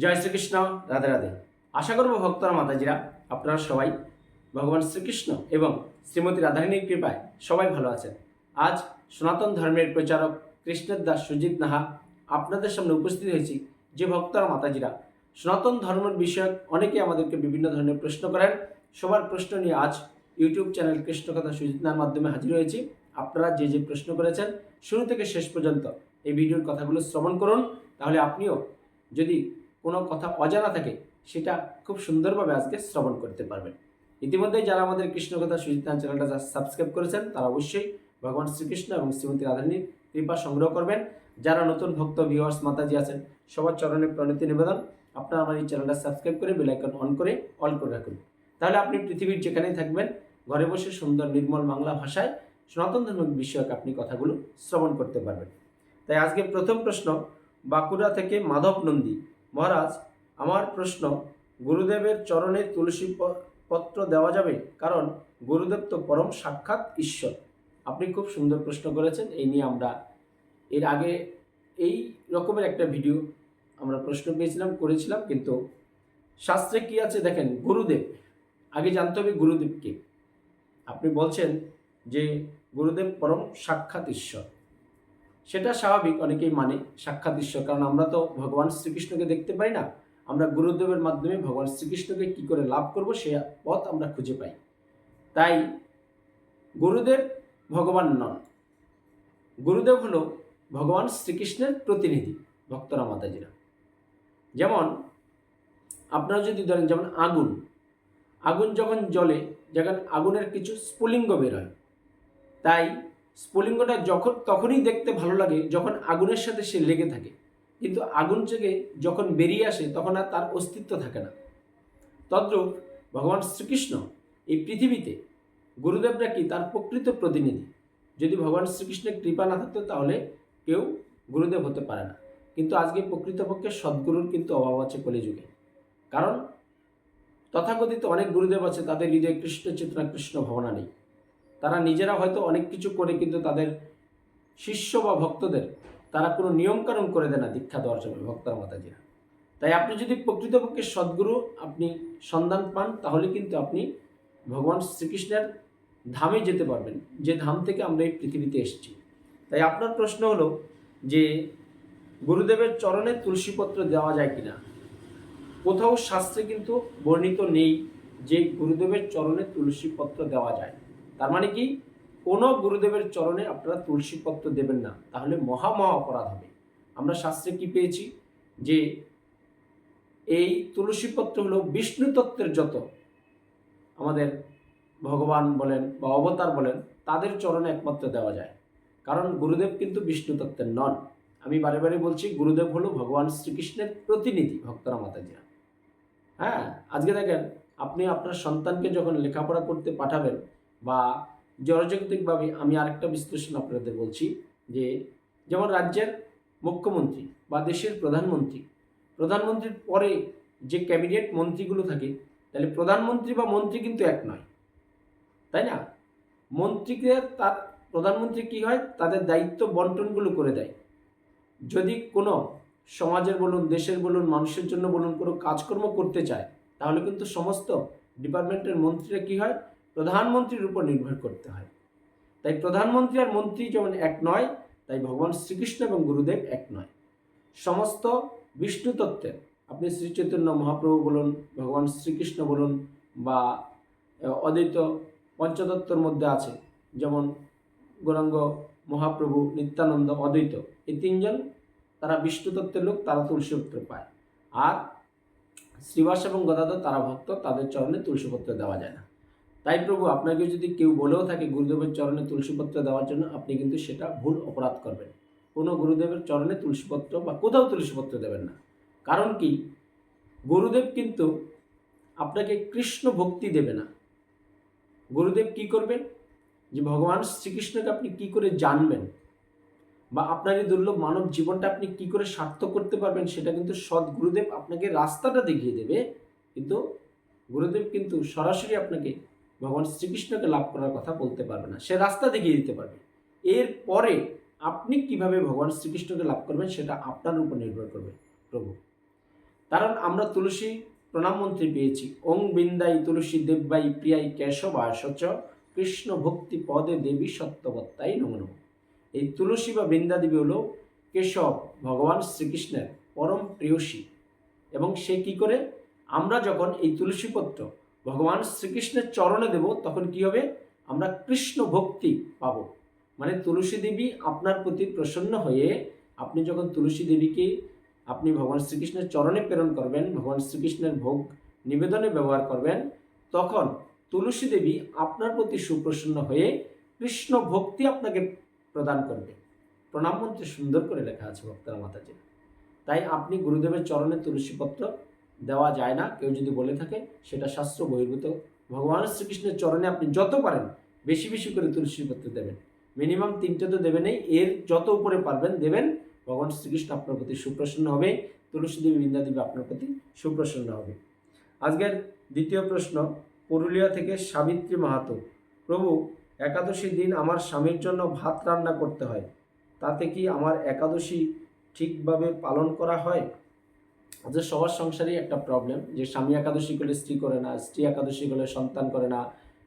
জয় শ্রীকৃষ্ণ, রাধে রাধে। আশা করব ভক্তরা, মাতাজিরা, আপনারা সবাই ভগবান শ্রীকৃষ্ণ এবং শ্রীমতী রাধারানীর কৃপায় সবাই ভালো আছেন। আজ সনাতন ধর্মের প্রচারক কৃষ্ণের দাস সুজিত নাহা আপনাদের সামনে উপস্থিত হয়েছি। যে ভক্তরা, মাতাজিরা, সনাতন ধর্মের বিষয়ক অনেকে আমাদেরকে বিভিন্ন ধরনের প্রশ্ন করেন। সবার প্রশ্ন নিয়ে আজ ইউটিউব চ্যানেল কৃষ্ণকথা সুজিত নাহার মাধ্যমে হাজির হয়েছি। আপনারা যে যে প্রশ্ন করেছেন, শুরু থেকে শেষ পর্যন্ত এই ভিডিওর কথাগুলো শ্রবণ করুন। তাহলে আপনিও যদি কোনো কথা অজানা থাকে, সেটা খুব সুন্দরভাবে আজকে শ্রবণ করতে পারবেন। ইতিমধ্যে যারা আমাদের কৃষ্ণকথা সুজিতান চ্যানেলটা সাবস্ক্রাইব করেছেন, তারা অবশ্যই ভগবান শ্রীকৃষ্ণ এবং শ্রীমতী রাধারণীর কৃপা সংগ্রহ করবেন। যারা নতুন ভক্ত ভিউয়ার্স মাতাজি আছেন, সবার চরণে প্রণতি নিবেদন, আপনারা আমার এই চ্যানেলটা সাবস্ক্রাইব করে বেলাইকন অন করে অল করে রাখুন। তাহলে আপনি পৃথিবীর যেখানেই থাকবেন, ঘরে বসে সুন্দর, নির্মল বাংলা ভাষায় সনাতন ধর্ম বিষয়ক আপনি কথাগুলো শ্রবণ করতে পারবেন। তাই আজকে প্রথম প্রশ্ন, বাঁকুড়া থেকে মাধব নন্দী মহারাজ, আমার প্রশ্ন, গুরুদেবের চরণে তুলসী পত্র দেওয়া যাবে? কারণ গুরুদেব তো পরম সাক্ষাৎ ঈশ্বর। আপনি খুব সুন্দর প্রশ্ন করেছেন, এই নিয়ে আমরা এর আগে এই রকমের একটা ভিডিও আমরা প্রশ্ন পেয়েছিলাম, করেছিলাম, কিন্তু শাস্ত্রে কি আছে দেখেন, গুরুদেব। আগে জানতে হবে গুরুদেবকে। আপনি বলছেন যে গুরুদেব পরম সাক্ষাৎ ঈশ্বর। সেটা স্বাভাবিক, অনেকেই মানে সাক্ষাৎ ঈশ্বর। কারণ আমরা তো ভগবান শ্রীকৃষ্ণকে দেখতে পাই না। আমরা গুরুদেবের মাধ্যমে ভগবান শ্রীকৃষ্ণকে কি করে লাভ করব সে পথ আমরা খুঁজে পাই। তাই গুরুদেব ভগবান নন। গুরুদেব হলো ভগবান শ্রীকৃষ্ণের প্রতিনিধি, ভক্তরা মাতাজিরা। যেমন আপনারা যদি ধরেন, যেমন আগুন। আগুন যখন জ্বলে, যখন আগুনের কিছু স্ফুলিঙ্গ বের হয়, তাই স্ফুলিঙ্গটা যখন, তখনই দেখতে ভালো লাগে যখন আগুনের সাথে সে লেগে থাকে। কিন্তু আগুন থেকে যখন বেরিয়ে আসে, তখন আর তার অস্তিত্ব থাকে না। তদ্রূপ ভগবান শ্রীকৃষ্ণ এই পৃথিবীতে গুরুদেবরা কি তার প্রকৃত প্রতিনিধি? যদি ভগবান শ্রীকৃষ্ণের কৃপা না থাকতো, তাহলে কেউ গুরুদেব হতে পারে না। কিন্তু আজকে প্রকৃতপক্ষে সদ্গুরুর কিন্তু অভাব আছে কলিযুগে। কারণ তথাকথিত অনেক গুরুদেব আছে, তাদের হৃদয়ে কৃষ্ণ চেতনা, কৃষ্ণ ভাবনা নেই। তারা নিজেরা হয়তো অনেক কিছু করে কিন্তু তাদের শিষ্য বা ভক্তদের তারা কোনো নিয়মকানুন করে দেয় না দীক্ষা দেওয়ার জন্য, ভক্তর মাতাজিরা। তাই আপনি যদি প্রকৃতপক্ষে সদ্গুরু আপনি সন্ধান পান, তাহলে কিন্তু আপনি ভগবান শ্রীকৃষ্ণের ধামে যেতে পারবেন, যে ধাম থেকে আমরা এই পৃথিবীতে এসেছি। তাই আপনার প্রশ্ন হলো যে গুরুদেবের চরণে তুলসীপত্র দেওয়া যায় কিনা? কোথাও শাস্ত্রে কিন্তু বর্ণিত নেই যে গুরুদেবের চরণে তুলসীপত্র দেওয়া যায়। তার মানে কি? কোনো গুরুদেবের চরণে আপনারা তুলসীপত্র দেবেন না। তাহলে মহা মহা অপরাধ হবে। আমরা শাস্ত্রে কি পেয়েছি? যে এই তুলসীপত্র হলো বিষ্ণু তত্ত্বের যত আমাদের ভগবান বলেন বা অবতার বলেন, তাদের চরণে একমাত্র দেওয়া যায়। কারণ গুরুদেব কিন্তু বিষ্ণু তত্ত্বের নন। আমি বারে বারে বলছি, গুরুদেব হলো ভগবান শ্রীকৃষ্ণের প্রতিনিধি, ভক্তরা মাতাজিরা। হ্যাঁ আজকে দেখেন, আপনি আপনার সন্তানকে যখন লেখাপড়া করতে পাঠাবেন বা জনজাগতিকভাবে আমি আরেকটা বিশ্লেষণ আপনাদের বলছি যে যেমন রাজ্যের মুখ্যমন্ত্রী বা দেশের প্রধানমন্ত্রী, প্রধানমন্ত্রীর পরে যে ক্যাবিনেট মন্ত্রীগুলো থাকে, তাহলে প্রধানমন্ত্রী বা মন্ত্রী কিন্তু এক নয়, তাই না? মন্ত্রীকে তার, প্রধানমন্ত্রী কি হয়? তাদের দায়িত্ব বন্টনগুলো করে দেয়। যদি কোনো সমাজের বলুন, দেশের বলুন, মানুষের জন্য বলুন কোনো কাজকর্ম করতে চায়, তাহলে কিন্তু সমস্ত ডিপার্টমেন্টের মন্ত্রীরা কি হয়? প্রধানমন্ত্রীর উপর নির্ভর করতে হয়। তাই প্রধানমন্ত্রী আর মন্ত্রী যেমন এক নয়, তাই ভগবান শ্রীকৃষ্ণ এবং গুরুদেব এক নয়। সমস্ত বিষ্ণু তত্ত্বের, আপনি শ্রী চৈতন্য মহাপ্রভু বলুন, ভগবান শ্রীকৃষ্ণ বলুন বা অদ্বৈত পঞ্চতত্ত্বর মধ্যে আছে, যেমন গৌরাঙ্গ মহাপ্রভু, নিত্যানন্দ, অদ্বৈত, এই তিনজন তারা বিষ্ণু তত্ত্বের লোক, তারা তুলসীপত্র পায়। আর শ্রীবাস এবং গদাধর তারা ভক্ত তাদের চরণে তুলসীপত্র দেওয়া যায় না। তাই প্রভু, আপনাকে যদি কেউ বলেও থাকে গুরুদেবের চরণে তুলসীপত্র দেওয়ার জন্য, আপনি কিন্তু সেটা ভুল অপরাধ করবেন। কোনো গুরুদেবের চরণে তুলসীপত্র বা কোথাও তুলসীপত্র দেবেন না। কারণ কি? গুরুদেব কিন্তু আপনাকে কৃষ্ণ ভক্তি দেবে না। গুরুদেব কি করবেন যে ভগবান শ্রীকৃষ্ণকে আপনি কি করে জানবেন? বা আপনার এই দুর্লভ মানব জীবনটা আপনি কি করে সার্থক করতে পারবেন, সেটা কিন্তু সৎ গুরুদেব আপনাকে রাস্তাটা দেখিয়ে দেবে। কিন্তু গুরুদেব কিন্তু সরাসরি আপনাকে ভগবান শ্রীকৃষ্ণকে লাভ করার কথা বলতে পারবে না। সে রাস্তা দেখিয়ে দিতে পারবে। এরপরে আপনি কীভাবে ভগবান শ্রীকৃষ্ণকে লাভ করবেন সেটা আপনার উপর নির্ভর করবে প্রভু। কারণ আমরা তুলসী প্রণাম মন্ত্রী পেয়েছি, ওং বিন্দাই তুলসী দেব্যাই প্রিয়াই কেশবাসচ কৃষ্ণ ভক্তি পদে দেবী সত্যবত্তাই নমন এই তুলসী বা বৃন্দা দেবী হলো কেশব ভগবান শ্রীকৃষ্ণের পরম প্রিয়সী। এবং সে কি করে? আমরা যখন এই তুলসীপত্র ভগবান শ্রীকৃষ্ণের চরণে দেব, তখন কি হবে? আমরা কৃষ্ণ ভক্তি পাব। মানে তুলসী দেবী আপনার প্রতি প্রসন্ন হয়ে আপনি যখন তুলসী দেবীকে আপনি ভগবান শ্রীকৃষ্ণের চরণে প্রেরণ করবেন, ভগবান শ্রীকৃষ্ণের ভোগ নিবেদনে ব্যবহার করবেন, তখন তুলসী দেবী আপনার প্রতি সুপ্রসন্ন হয়ে কৃষ্ণ ভক্তি আপনাকে প্রদান করবে। প্রণাম মন্ত্রে সুন্দর করে লেখা আছে ভক্তরা মাতাজি তাই আপনি গুরুদেবের চরণে তুলসীপত্র দেওয়া যায় না। কেউ যদি বলে থাকে, সেটা শাস্ত্র বহির্ভূত। ভগবান শ্রীকৃষ্ণের চরণে আপনি যত পারেন, বেশি বেশি করে তুলসীপত্র দেবেন। মিনিমাম তিনটে তো দেবেনই এর যত উপরে পারবেন দেবেন। ভগবান শ্রীকৃষ্ণ আপনার প্রতি সুপ্রসন্ন হবে, তুলসী দেবী বৃন্দা দেবী আপনার প্রতি সুপ্রসন্ন হবে। আজকের দ্বিতীয় প্রশ্ন, পুরুলিয়া থেকে সাবিত্রী মাহাতো, প্রভু, একাদশী দিন আমার স্বামীর জন্য ভাত রান্না করতে হয়, তাতে কি আমার একাদশী ঠিকভাবে পালন করা হয়? যে সবার সংসারেই একটা প্রবলেম যে স্বামী একাদশী করলে স্ত্রী করে না, স্ত্রী একাদশী করলে সন্তান করে না,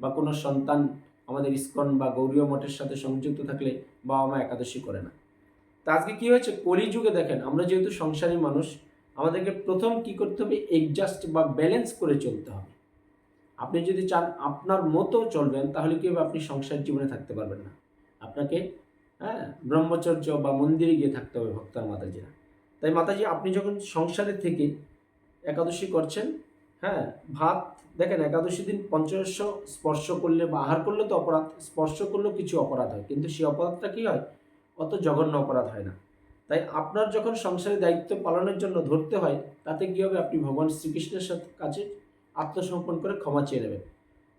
বা কোনো সন্তান আমাদের ইস্কন বা গৌরীয় মঠের সাথে সংযুক্ত থাকলে বাবা মা একাদশী করে না। তা আজকে কী হয়েছে? কলিযুগে দেখেন, আমরা যেহেতু সংসারী মানুষ, আমাদেরকে প্রথম কি করতে হবে? এডজাস্ট বা ব্যালেন্স করে চলতে হবে। আপনি যদি চান আপনার মতো চলবেন, তাহলে কি হবে? আপনি সংসার জীবনে থাকতে পারবেন না। আপনাকে হ্যাঁ ব্রহ্মচর্য বা মন্দিরে গিয়ে থাকতে হবে ভক্তার মাতাজিরা। তাই মাতাজি, আপনি যখন সংসারে থেকে একাদশী করছেন হ্যাঁ ভাত, দেখেন একাদশী দিন পঞ্চদশ স্পর্শ করলে বা আহার করলে তো অপরাধ, স্পর্শ করলেও কিছু অপরাধ হয়। কিন্তু সেই অপরাধটা কী হয়? অত জঘন্য অপরাধ হয় না। তাই আপনার যখন সংসারের দায়িত্ব পালনের জন্য ধরতে হয়, তাতে কী হবে? আপনি ভগবান শ্রীকৃষ্ণের সাথে কাছে আত্মসমর্পণ করে ক্ষমা চেয়ে নেবেন।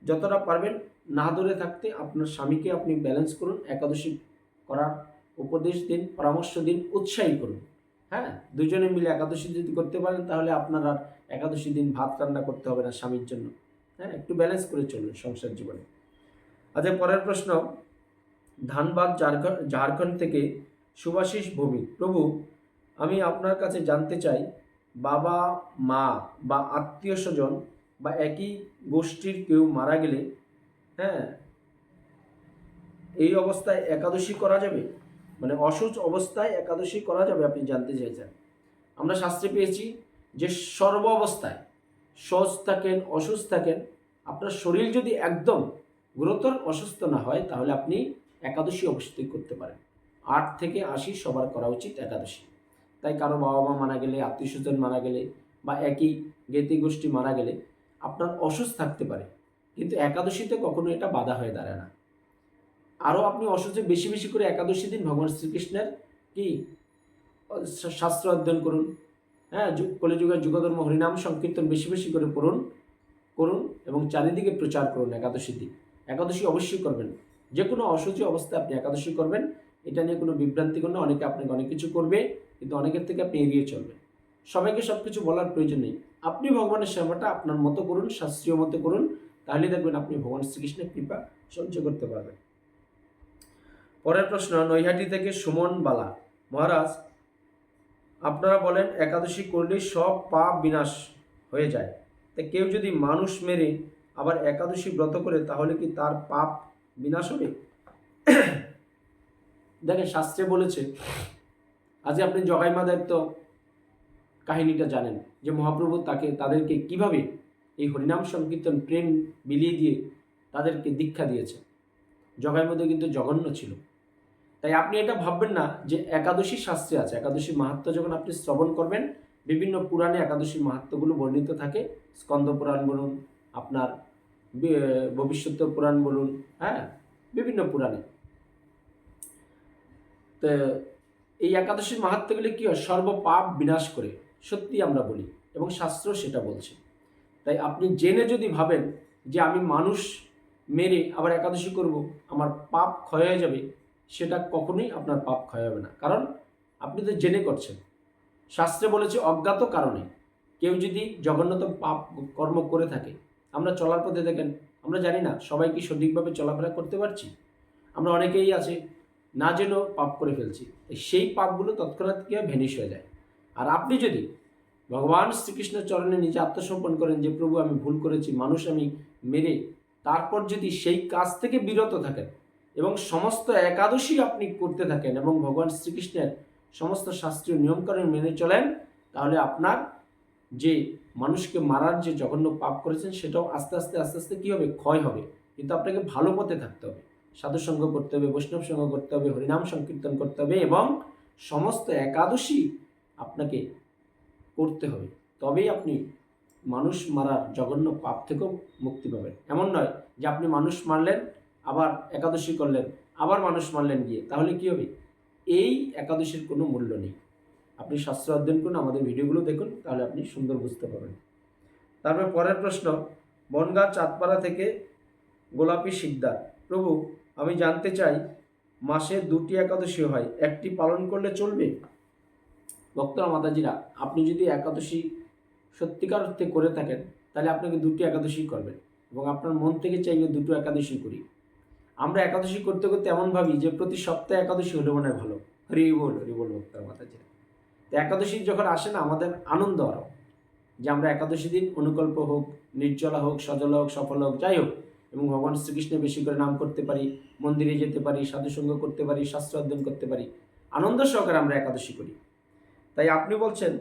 যতটা পারবেন না ধরে থাকতে আপনার স্বামীকে আপনি ব্যালেন্স করুন, একাদশী করার উপদেশ দিন, পরামর্শ দিন, উৎসাহী করুন। হ্যাঁ? দুজনে মিলে একাদশী যদি করতে পারেন, তাহলে আপনার আর একাদশী দিন ভাত রান্না করতে হবে না স্বামীর জন্য। হ্যাঁ? একটু ব্যালেন্স করে চলুন সংসার জীবনে। আচ্ছা পরের প্রশ্ন। ধানবাদ ঝাড়খণ্ড ঝাড়খণ্ড থেকে সুভাষিস ভূমি প্রভু, আমি আপনার কাছে জানতে চাই, বাবা, মা বা আত্মীয় স্বজন বা একই গোষ্ঠীর কেউ মারা গেলে হ্যাঁ এই অবস্থায় একাদশী করা যাবে? মানে অসুস্থ অবস্থায় একাদশী করা যাবে, আপনি জানতে চাইছেন। আমরা শাস্ত্রে পেয়েছি যে সর্ব অবস্থায় সজ থাকেন, অসুস্থ থাকেন, আপনার শরীর যদি একদম গুরুতর অসুস্থ না হয়, তাহলে আপনি একাদশী অবশ্যই করতে পারেন। আট থেকে আশি সবার করা উচিত একাদশী। তাই কারও বাবা মা মারা গেলে আত্মীয় স্বজন মারা গেলে বা একই জ্ঞাতি গোষ্ঠী মারা গেলে আপনার অসুস্থ থাকতে পারে। কিন্তু একাদশীতে কখনো এটা বাধা হয়ে দাঁড়ায় না। আরও আপনি অসুস্থে বেশি বেশি করে একাদশী দিন ভগবান শ্রীকৃষ্ণের কি শাস্ত্র অধ্যয়ন করুন। হ্যাঁ যু- কলিযুগের যুগধর্ম হরিনাম সংকীর্তন বেশি বেশি করে পড়ুন, করুন এবং চারিদিকে প্রচার করুন একাদশী দিন। একাদশী অবশ্যই করবেন। যে কোনো অসুচি অবস্থায় আপনি একাদশী করবেন, এটা নিয়ে কোনো বিভ্রান্তি কোনো অনেকে আপনাকে অনেক কিছু করবে, কিন্তু অনেকের থেকে আপনি এড়িয়ে চলবেন। সবাইকে সব কিছু বলার প্রয়োজন নেই। আপনি ভগবানের সেবাটা আপনার মতো করুন, শাস্ত্রীয় মতো করুন তাহলে দেখবেন আপনি ভগবান শ্রীকৃষ্ণের কৃপা সহ্য করতে পারবেন। পরের প্রশ্ন, নৈহাটি থেকে সুমন বালা। মহারাজ, আপনারা বলেন একাদশী করলে সব পাপ বিনাশ হয়ে যায়। তা কেউ যদি মানুষ মেরে আবার একাদশী ব্রত করে, তাহলে কি তার পাপ বিনাশ হবে? দেখেন, শাস্ত্রে বলেছে, আজ আপনি জগাই মাদের তো কাহিনীটা জানেন, যে মহাপ্রভু তাকে, তাদেরকে কীভাবে এই হরিনাম সংকীর্তন, প্রেম বিলিয়ে দিয়ে তাদেরকে দীক্ষা দিয়েছে জগাই মধ্যে কিন্তু জঘন্য ছিল। তাই আপনি এটা ভাববেন না যে একাদশী শাস্ত্রে আছে। একাদশী মাহাত্ম যখন আপনি শ্রবণ করবেন, বিভিন্ন পুরাণে একাদশীর মাহাত্মগুলো বর্ণিত থাকে। স্কন্দ পুরাণ বলুন, আপনার ভবিষ্যৎ পুরাণ বলুন হ্যাঁ? বিভিন্ন পুরাণে। তো এই একাদশীর মাহাত্মগুলি কী হয়? সর্বপাপ বিনাশ করে, সত্যি আমরা বলি, এবং শাস্ত্র সেটা বলছে। তাই আপনি জেনে যদি ভাবেন যে আমি মানুষ মেরে আবার একাদশী করব, আমার পাপ ক্ষয় হয়ে যাবে সেটা কখনোই আপনার পাপ ক্ষয় হবে না। কারণ আপনি তো জেনে করছেন। শাস্ত্রে বলেছে, অজ্ঞাত কারণে কেউ যদি জঘন্যত পাপ কর্ম করে থাকে, আমরা চলার পথে দেখেন, আমরা জানি না সবাই কি সঠিকভাবে চলাফেরা করতে পারছি? আমরা অনেকেই আছে, না জেনেও পাপ করে ফেলছি। সেই পাপগুলো তৎক্ষণাৎ গিয়ে ভ্যানিশ হয়ে যায়। আর আপনি যদি ভগবান শ্রীকৃষ্ণ চরণে নিজে আত্মসমর্পণ করেন যে, প্রভু, আমি ভুল করেছি, মানুষ আমি মেরে, তারপর যদি সেই কাজ থেকে বিরত থাকেন এবং সমস্ত একাদশী আপনি করতে থাকেন এবং ভগবান শ্রীকৃষ্ণের সমস্ত শাস্ত্রীয় নিয়মকানুন মেনে চলেন, তাহলে আপনার যে মানুষকে মারার যে জঘন্য পাপ করেছেন সেটাও আস্তে আস্তে আস্তে আস্তে কী হবে? ক্ষয় হবে। কিন্তু আপনাকে ভালো পথে থাকতে হবে। সাধুসঙ্গ করতে হবে, বৈষ্ণব সঙ্গ করতে হবে, হরিনাম সংকীর্তন করতে হবে এবং সমস্ত একাদশী আপনাকে করতে হবে। তবেই আপনি মানুষ মারার জঘন্য পাপ থেকেও মুক্তি পাবেন। এমন নয় যে আপনি মানুষ মারলেন আবার একাদশী করলেন, আবার মানুষ মারলেন গিয়ে, তাহলে কি হবে? এই একাদশীর কোনো মূল্য নেই। আপনি শাস্ত্র অধ্যয়ন করুন, আমাদের ভিডিওগুলো দেখুন, তাহলে আপনি সুন্দর বুঝতে পারবেন। তারপর পরের প্রশ্ন, বনগাঁ চাঁদপাড়া থেকে গোলাপি শিকদার। প্রভু, আমি জানতে চাই, মাসে দুটি একাদশী হয়, একটি পালন করলে চলবে? ভক্তরা, মাতাজিরা, আপনি যদি একাদশী সত্যিকার অর্থে করে থাকেন, তাহলে আপনাকে দুটি একাদশী করবেন এবং আপনার মন থেকে চাইবে দুটো একাদশী করি। আমরা একাদশী করতে করতে এমন ভাবি যে প্রতি সপ্তাহে একাদশী হলে মনে হয় ভালো। হরি বল হরি বল ভক্তরা মাতাজিরা তো একাদশী যখন আসে না, আমাদের আনন্দ আরও যে আমরা একাদশী দিন অনুকল্প হোক, নির্জলা হোক, সজল হোক, সফল হোক, যাই হোক, এবং ভগবান শ্রীকৃষ্ণের বেশি করে নাম করতে পারি, মন্দিরে যেতে পারি, সাধুসঙ্গ করতে পারি, শাস্ত্র অধ্যয়ন করতে পারি, আনন্দ সহকারে আমরা একাদশী করি। তাই আপনি বলছেন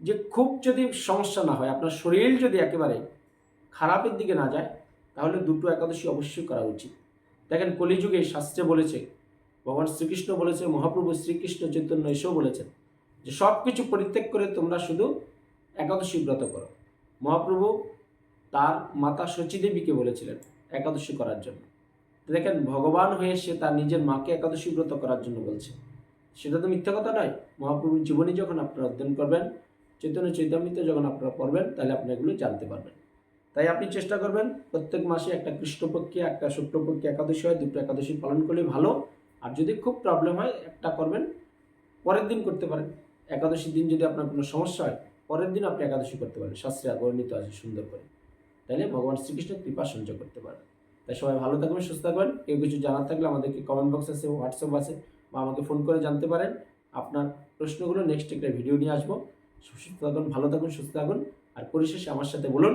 যে খুব যদি সমস্যা না হয়, আপনার শরীর যদি একেবারে খারাপের দিকে না যায়, তাহলে দুটো একাদশী অবশ্যই করা উচিত। দেখেন কলিযুগে শাস্ত্রে বলেছে, ভগবান শ্রীকৃষ্ণ বলেছে, মহাপ্রভু শ্রীকৃষ্ণ চৈতন্য এসেও বলেছেন যে সব কিছু পরিত্যাগ করে তোমরা শুধু একাদশী ব্রত করো। মহাপ্রভু তার মাতা শচীদেবীকে বলেছিলেন একাদশী করার জন্য। দেখেন ভগবান হয়ে সে তার নিজের মাকে একাদশী ব্রত করার জন্য বলছে। সেটা তো মিথ্যা কথা নয়। মহাপ্রভুর জীবনী যখন আপনারা অধ্যয়ন করবেন, চৈতন্য চৈতামৃত যখন আপনারা পড়বেন, তাহলে আপনি এগুলো জানতে পারবেন। তাই আপনি চেষ্টা করবেন প্রত্যেক মাসে একটা কৃষ্ণপক্ষে, একটা শুক্লপক্ষে, একাদশী হয়, দুটো একাদশী পালন করলে ভালো। আর যদি খুব প্রবলেম হয়, একটা করবেন, পরের দিন করতে পারেন। একাদশীর দিন যদি আপনার কোনো সমস্যা হয়, পরের দিন আপনি একাদশী করতে পারেন। শাস্ত্রে বর্ণিত আছে সুন্দর করে। তাহলে ভগবান শ্রীকৃষ্ণের কৃপা সঞ্চয় করতে পারবেন তাই সবাই ভালো থাকবেন, সুস্থ থাকবেন। কেউ কিছু জানার থাকলে আমাদেরকে কমেন্ট বক্স আছে হোয়াটসঅ্যাপ আছে, বা আমাকে ফোন করে জানতে পারেন। আপনার প্রশ্নগুলো নেক্সট একটা ভিডিও নিয়ে আসব। সুস্থ থাকুন, ভালো থাকুন, সুস্থ থাকুন। আর পরিশেষে আমার সাথে বলুন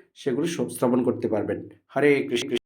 সেগুলো সংস্থাপন করতে পারবেন। হরে কৃষ্ণ।